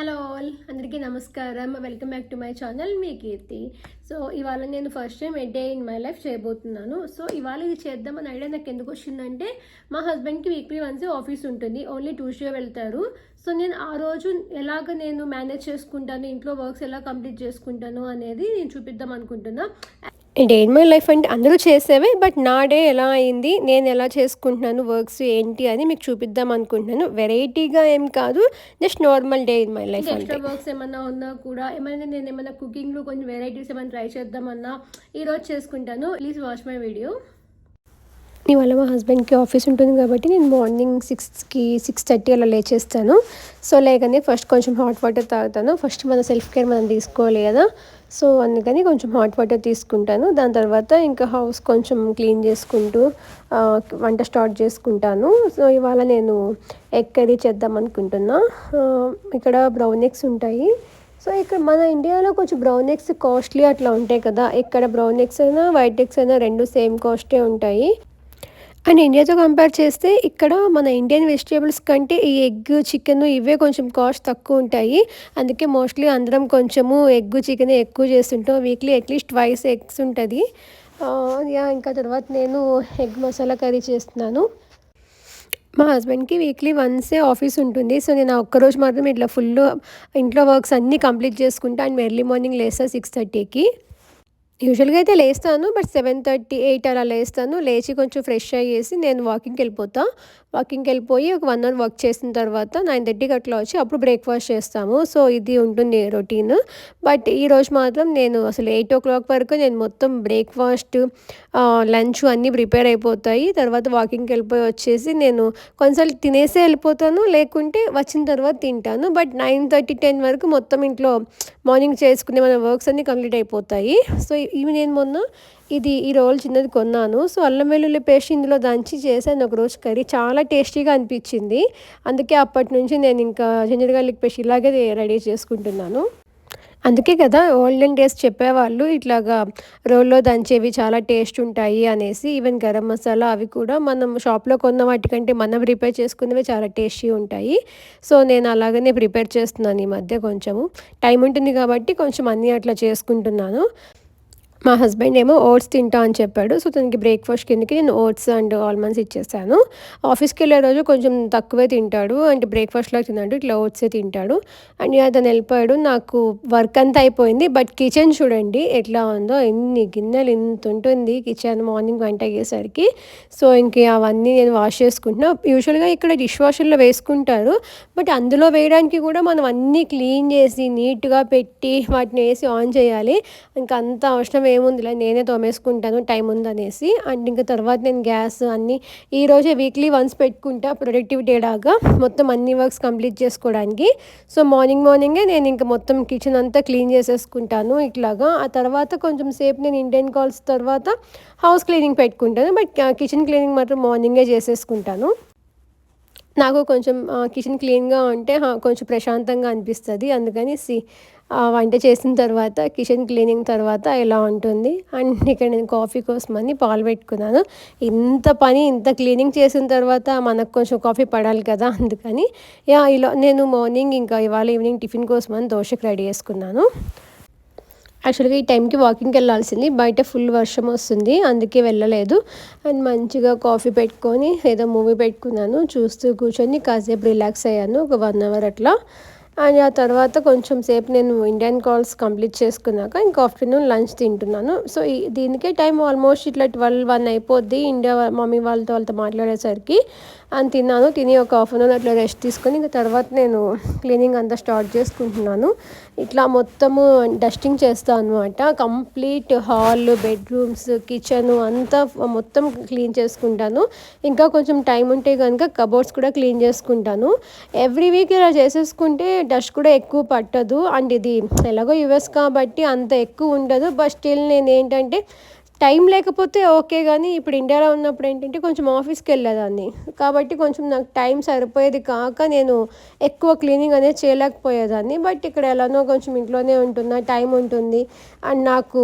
Hello all అందరికీ నమస్కారం. Welcome back to my channel me Keerthi. So ఇవాళ నేను first time a day in my life చేయబోతున్నాను. So ఇవాళ ఇది చేద్దామని ఐడియా నాకు ఎందుకు వచ్చిందంటే మా హస్బెండ్కి వీక్లీ వన్స్ ఆఫీస్ ఉంటుంది. ఓన్లీ ట్యూస్డే వెళ్తారు. సో నేను ఆ రోజు ఎలాగ నేను మేనేజ్ చేసుకుంటాను ఇంట్లో వర్క్స్ ఎలా కంప్లీట్ చేసుకుంటాను అనేది నేను చూపిద్దాం అనుకుంటున్నాను డే ఇన్ మై లైఫ్ అంటే అందరూ చేసేవే బట్ నా డే ఎలా అయింది నేను ఎలా చేసుకుంటున్నాను వర్క్స్ ఏంటి అని మీకు చూపిద్దాం అనుకుంటున్నాను. వెరైటీగా ఏం కాదు just normal day in my life extra works ఏమన్నా ఉన్నా కూడా ఏమైనా నేను ఏమైనా కుకింగ్లో కొంచెం వెరైటీస్ ఏమైనా ట్రై చేద్దామన్నా ఈరోజు చేసుకుంటాను. ప్లీజ్ వాచ్ మై వీడియో ఇవాళ మా హస్బెండ్కి ఆఫీస్ ఉంటుంది కాబట్టి నేను మార్నింగ్ సిక్స్కి సిక్స్ థర్టీ అలా లేచేస్తాను. సో లేకనే ఫస్ట్ కొంచెం హాట్ వాటర్ తాగుతాను. ఫస్ట్ మన సెల్ఫ్ కేర్ మనం తీసుకోవాలి కదా. సో అందుకని కొంచెం హాట్ వాటర్ తీసుకుంటాను. దాని తర్వాత ఇంకా హౌస్ కొంచెం క్లీన్ చేసుకుంటూ వంట స్టార్ట్ చేసుకుంటాను. సో ఇవాళ నేను ఎగ్ కర్రీ చేద్దాం అనుకుంటున్నా. ఇక్కడ బ్రౌన్ ఎగ్స్ ఉంటాయి. సో ఇక్కడ మన ఇండియాలో కొంచెం బ్రౌన్ ఎగ్స్ కాస్ట్లీ అట్లా ఉంటాయి కదా. ఇక్కడ బ్రౌన్ ఎగ్స్ అయినా వైట్ ఎగ్స్ అయినా రెండు సేమ్ కాస్టే ఉంటాయి. అండ్ ఇండియాతో కంపేర్ చేస్తే ఇక్కడ మన ఇండియన్ వెజిటేబుల్స్ కంటే ఈ ఎగ్ చికెన్ ఇవే కొంచెం కాస్ట్ తక్కువ ఉంటాయి. అందుకే మోస్ట్లీ అందరం కొంచెము ఎగ్ చికెన్ ఎక్కువ చేస్తుంటాం. Weekly at least twice eggs ఉంటుంది. యా ఇంకా తర్వాత నేను ఎగ్ మసాలా కర్రీ చేస్తున్నాను. మా హస్బెండ్కి వీక్లీ వన్సే ఆఫీస్ ఉంటుంది. సో నేను ఒక్కరోజు మాత్రం ఇట్లా ఫుల్ ఇంట్లో వర్క్స్ అన్నీ కంప్లీట్ చేసుకుంటా. అండ్ ఎర్లీ మార్నింగ్ లేస్తా సిక్స్ థర్టీకి యూజువల్గా అయితే లేస్తాను బట్ సెవెన్ థర్టీ ఎయిట్ అలా లేస్తాను. లేచి కొంచెం ఫ్రెష్ అయ్యేసి నేను వాకింగ్కి వెళ్ళిపోతా వాకింగ్కి వెళ్ళిపోయి ఒక వన్ అవర్ వర్క్ చేసిన తర్వాత నైన్ థర్టీకి అట్లా వచ్చి అప్పుడు బ్రేక్ఫాస్ట్ చేస్తాము. సో ఇది ఉంటుంది రొటీన్. బట్ ఈరోజు మాత్రం నేను అసలు ఎయిట్ ఓ క్లాక్ వరకు నేను మొత్తం బ్రేక్ఫాస్ట్ లంచ్ అన్నీ ప్రిపేర్ అయిపోతాయి. తర్వాత వాకింగ్కి వెళ్ళిపోయి వచ్చేసి నేను కొంచెం తినేసే వెళ్ళిపోతాను లేకుంటే వచ్చిన తర్వాత తింటాను. బట్ నైన్ థర్టీ టెన్ వరకు మొత్తం ఇంట్లో మార్నింగ్ చేసుకునే మన వర్క్స్ అన్నీ కంప్లీట్ అయిపోతాయి. సో ఇవి నేను మొన్న ఇది ఈ రోల్ చిన్నది కొన్నాను. సో అల్లం వెల్లుల్లి పేస్ట్ ఇందులో దంచి చేశాను ఒక రోజు కర్రీ. చాలా టేస్టీగా అనిపించింది. అందుకే అప్పటి నుంచి నేను ఇంకా జింజర్ గార్లిక్ పేస్ట్ ఇలాగే రెడీ చేసుకుంటున్నాను. అందుకే కదా ఓల్డెన్ డేస్ చెప్పేవాళ్ళు ఇట్లాగా రోల్లో దంచేవి చాలా టేస్ట్ ఉంటాయి అనేసి ఈవెన్ గరం మసాలా అవి కూడా మనం షాప్లో కొన్న వాటికంటే మనం ప్రిపేర్ చేసుకున్నవి చాలా టేస్టీ ఉంటాయి. సో నేను అలాగనే ప్రిపేర్ చేస్తున్నాను ఈ మధ్య కొంచెము. టైం ఉంటుంది కాబట్టి కొంచెం అన్నీ అట్లా చేసుకుంటున్నాను. మా హస్బెండ్ ఏమో ఓట్స్ తింటా అని చెప్పాడు. సో తనకి బ్రేక్ఫాస్ట్ కిందకి నేను ఓట్స్ అండ్ ఆల్మండ్స్ ఇచ్చేసాను. ఆఫీస్కి వెళ్ళే రోజు కొంచెం తక్కువే తింటాడు. అంటే బ్రేక్ఫాస్ట్లో తిన్నాడు ఇట్లా ఓట్సే తింటాడు. అండ్ అతను వెళ్ళిపోయాడు. నాకు వర్క్ అంతా అయిపోయింది. బట్ కిచెన్ చూడండి ఎట్లా ఉందో ఎన్ని గిన్నెలు ఇంత ఉంటుంది. కిచెన్ మార్నింగ్ వంట అయ్యేసరికి. సో ఇంక అవన్నీ నేను వాష్ చేసుకుంటున్నా. యూజువల్గా ఇక్కడ డిష్ వాషర్లో వేసుకుంటారు. బట్ అందులో వేయడానికి కూడా మనం అన్నీ క్లీన్ చేసి నీట్గా పెట్టి వాటిని వేసి ఆన్ చేయాలి. ఇంకా అంత అవసరం ఏముందిలే నేనే తోమేసుకుంటాను టైం ఉందనేసి. అండ్ ఇంకా తర్వాత నేను గ్యాస్ అన్నీ ఈరోజే వీక్లీ వన్స్ పెట్టుకుంటా ప్రొడక్టివిటీ లాగా మొత్తం అన్ని వర్క్స్ కంప్లీట్ చేసుకోవడానికి. సో మార్నింగ్ మార్నింగే నేను ఇంకా మొత్తం కిచెన్ అంతా క్లీన్ చేసేసుకుంటాను ఇట్లాగా. ఆ తర్వాత కొంచెం సేపు నేను ఇండియన్ కాల్స్ తర్వాత హౌస్ క్లీనింగ్ పెట్టుకుంటాను బట్ కిచెన్ క్లీనింగ్ మాత్రం మార్నింగే చేసేసుకుంటాను. నాకు కొంచెం కిచెన్ క్లీన్గా ఉంటే కొంచెం ప్రశాంతంగా అనిపిస్తుంది. అందుకని సి వంట చేసిన తర్వాత కిచెన్ క్లీనింగ్ తర్వాత ఇలా ఉంటుంది? అండ్ ఇక్కడ నేను కాఫీ కోసమని పాలు పెట్టుకున్నాను. ఇంత పని ఇంత క్లీనింగ్ చేసిన తర్వాత మనకు కొంచెం కాఫీ పడాలి కదా అందుకని. యా ఇలా నేను మార్నింగ్ ఇంకా ఇవాళ ఈవినింగ్ టిఫిన్ కోసం అని దోశకు రెడీ చేసుకున్నాను. యాక్చువల్గా ఈ టైంకి వాకింగ్కి వెళ్ళాల్సింది. బయట ఫుల్ వర్షం వస్తుంది. అందుకే వెళ్ళలేదు. అండ్ మంచిగా కాఫీ పెట్టుకొని ఏదో మూవీ పెట్టుకున్నాను. చూస్తూ కూర్చొని కాసేపు రిలాక్స్ అయ్యాను. ఒక వన్ అవర్ అట్లా. అండ్ ఆ తర్వాత కొంచెం సేపు నేను ఇండియన్ కాల్స్ కంప్లీట్ చేసుకున్నాక ఇంకా ఆఫ్టర్నూన్ లంచ్ తింటున్నాను. సో దీనికే టైం ఆల్మోస్ట్ ఇట్లా ట్వెల్వ్ వన్ అయిపోద్ది. ఇండియా మమ్మీ వాళ్ళతో వాళ్ళతో మాట్లాడేసరికి అని తిన్నాను. తిని ఒక హాఫ్ అన్ అవర్ అట్లా రెస్ట్ తీసుకొని ఇంకా తర్వాత నేను క్లీనింగ్ అంతా స్టార్ట్ చేసుకుంటున్నాను. ఇట్లా మొత్తము డస్టింగ్ చేస్తాను అనమాట కంప్లీట్ హాల్ బెడ్రూమ్స్ కిచెన్ అంతా మొత్తం క్లీన్ చేసుకుంటాను. ఇంకా కొంచెం టైం ఉంటే కనుక కబోర్డ్స్ కూడా క్లీన్ చేసుకుంటాను. ఎవ్రీ వీక్ ఇలా చేసేసుకుంటే డస్ట్ కూడా ఎక్కువ పట్టదు. అండ్ ఇది ఎలాగో యుఎస్ కాబట్టి అంత ఎక్కువ ఉండదు. బట్ స్టిల్ నేను ఏంటంటే టైం లేకపోతే ఓకే కానీ ఇప్పుడు ఇండియాలో ఉన్నప్పుడు ఏంటంటే కొంచెం ఆఫీస్కి వెళ్ళేదాన్ని కాబట్టి కొంచెం నాకు టైం సరిపోయేది కాక నేను ఎక్కువ క్లీనింగ్ అనేది చేయలేకపోయేదాన్ని. బట్ ఇక్కడ ఎలానో కొంచెం ఇంట్లోనే ఉంటున్నా టైం ఉంటుంది. అండ్ నాకు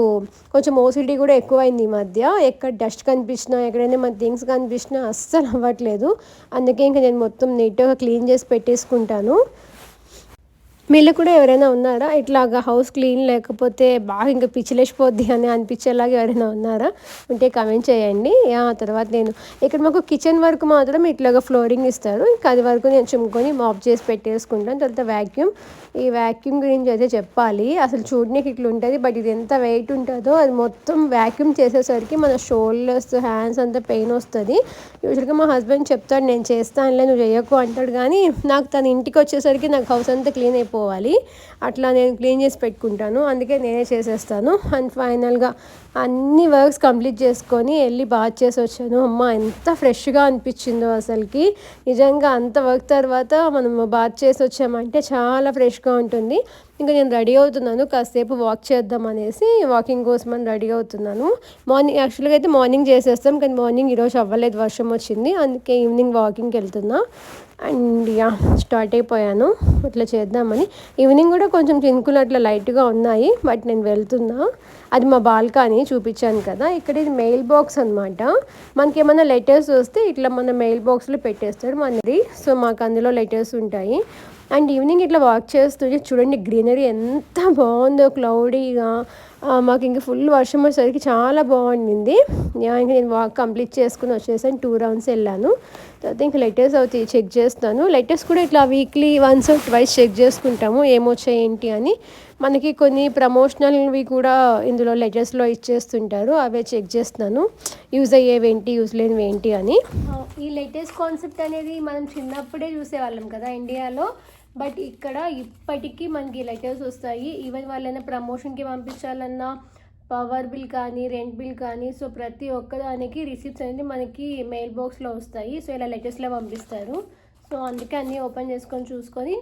కొంచెం ఓసిటీ కూడా ఎక్కువైంది ఈ మధ్య. ఎక్కడ డస్ట్ కనిపించినా ఎక్కడైనా మన థింగ్స్ కనిపించినా అస్సలు అవ్వట్లేదు. అందుకే ఇంకా నేను మొత్తం నీట్గా క్లీన్ చేసి పెట్టేసుకుంటాను. మీలో కూడా ఎవరైనా ఉన్నారా? ఇట్లాగా హౌస్ క్లీన్ లేకపోతే బాగా ఇంకా పిచ్చిలేసిపోద్ది అని అనిపించేలాగా ఎవరైనా ఉన్నారా? ఉంటే కమెంట్ చేయండి. ఆ తర్వాత నేను ఇక్కడ మాకు కిచెన్ వరకు మాత్రం ఇట్లాగా ఫ్లోరింగ్ ఇస్తారు. ఇంకా అది వరకు నేను చుమ్ముకొని మాప్ చేసి పెట్టేసుకుంటాను. తర్వాత వ్యాక్యూమ్ ఈ వ్యాక్యూమ్ గురించి అయితే చెప్పాలి. అసలు చూడడానికి ఇట్లా ఉంటుంది బట్ ఇది ఎంత వెయిట్ ఉంటుందో అది మొత్తం వ్యాక్యూమ్ చేసేసరికి మన షోల్డర్స్ హ్యాండ్స్ అంతా పెయిన్ వస్తుంది. యూజువల్గా మా హస్బెండ్ చెప్తాడు నేను చేస్తానులే నువ్వు చేయకు అంటాడు. కానీ నాకు తన ఇంటికి వచ్చేసరికి నాకు హౌస్ అంతా క్లీన్ అయిపోవాలి అట్లా నేను క్లీన్ చేసి పెట్టుకుంటాను. అందుకే నేనే చేసేస్తాను. అండ్ ఫైనల్గా అన్ని వర్క్స్ కంప్లీట్ చేసుకొని వెళ్ళి బాత్ చేసి వచ్చాను. అమ్మ ఎంత ఫ్రెష్గా అనిపించిందో అసలుకి. నిజంగా అంత వర్క్ తర్వాత మనం బాత్ చేసి వచ్చామంటే చాలా ఫ్రెష్గా ఉంటుంది. ఇంకా నేను రెడీ అవుతున్నాను కాసేపు వాక్ చేద్దాం అనేసి వాకింగ్ కోసం అని రెడీ అవుతున్నాను. మార్నింగ్ యాక్చువల్గా అయితే మార్నింగ్ చేసేస్తాం కానీ మార్నింగ్ ఈరోజు అవ్వలేదు వర్షం వచ్చింది అందుకే ఈవినింగ్ వాకింగ్కి వెళ్తున్నా. అండ్ యా స్టార్ట్ అయిపోయాను ఇట్లా చేద్దామని. ఈవినింగ్ కూడా కొంచెం చినుకులు అట్లా లైట్గా ఉన్నాయి బట్ నేను వెళ్తున్నా. అది మా బాల్కనీ చూపించాను కదా ఇక్కడ ఇది మెయిల్ బాక్స్ అనమాట మనకి ఏమైనా లెటర్స్ వస్తే ఇట్లా మన మెయిల్ బాక్స్లో పెట్టేస్తాడు మనది. సో మాకు అందులో లెటర్స్ ఉంటాయి. అండ్ ఈవినింగ్ ఇట్లా వాక్ చేస్తుంటే చూడండి గ్రీనరీ ఎంత బాగుందో క్లౌడీగా మాకు ఇంకా ఫుల్ వర్షం వచ్చేసరికి చాలా బాగుండింది. ఇంకా నేను వాక్ కంప్లీట్ చేసుకుని వచ్చేసాను టూ రౌండ్స్ వెళ్ళాను. తర్వాత ఇంకా లెటర్స్ అవుతాయి చెక్ చేస్తాను. లెటర్స్ కూడా ఇట్లా వీక్లీ వన్స్ ట్వైస్ చెక్ చేసుకుంటాము ఏమొచ్చాయి ఏంటి అని. మనకి కొన్ని ప్రమోషనల్వి కూడా ఇందులో లెటర్స్లో ఇచ్చేస్తుంటారు అవే చెక్ చేస్తున్నాను యూజ్ అయ్యేవి ఏంటి యూజ్ లేనివి ఏంటి అని. ఈ లేటెస్ట్ కాన్సెప్ట్ అనేది మనం చిన్నప్పుడే చూసేవాళ్ళం కదా ఇండియాలో. బట్ ఇక్కడ ఇప్పటికీ మనకి లెటర్స్ వస్తాయి. ఈవెన్ వాళ్ళైనా ప్రమోషన్కి పంపించాలన్నా పవర్ బిల్ కానీ రెంట్ బిల్ కానీ సో ప్రతి ఒక్కదానికి రిసిప్ట్స్ అనేది మనకి మెయిల్ బాక్స్లో వస్తాయి. సో ఇలా లెటర్స్లో పంపిస్తారు. సో అందుకే అన్నీ ఓపెన్ చేసుకొని చూసుకొని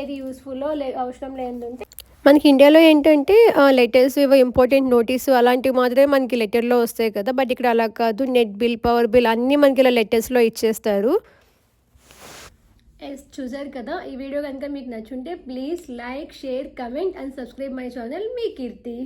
ఏది యూస్ఫుల్లో లే అవసరం లేదంటే మనకి ఇండియాలో ఏంటంటే లెటర్స్ ఇవో ఇంపార్టెంట్ నోటీస్ అలాంటివి మాత్రమే మనకి లెటర్లో వస్తాయి కదా. బట్ ఇక్కడ అలా కాదు. నెట్ బిల్ పవర్ బిల్ అన్నీ మనకి ఇలా లెటర్స్లో ఇచ్చేస్తారు. ఎస్ చూసారు కదా? ఈ వీడియో కనుక మీకు నచ్చుంటే please like share comment and subscribe my channel. Me Keerthi.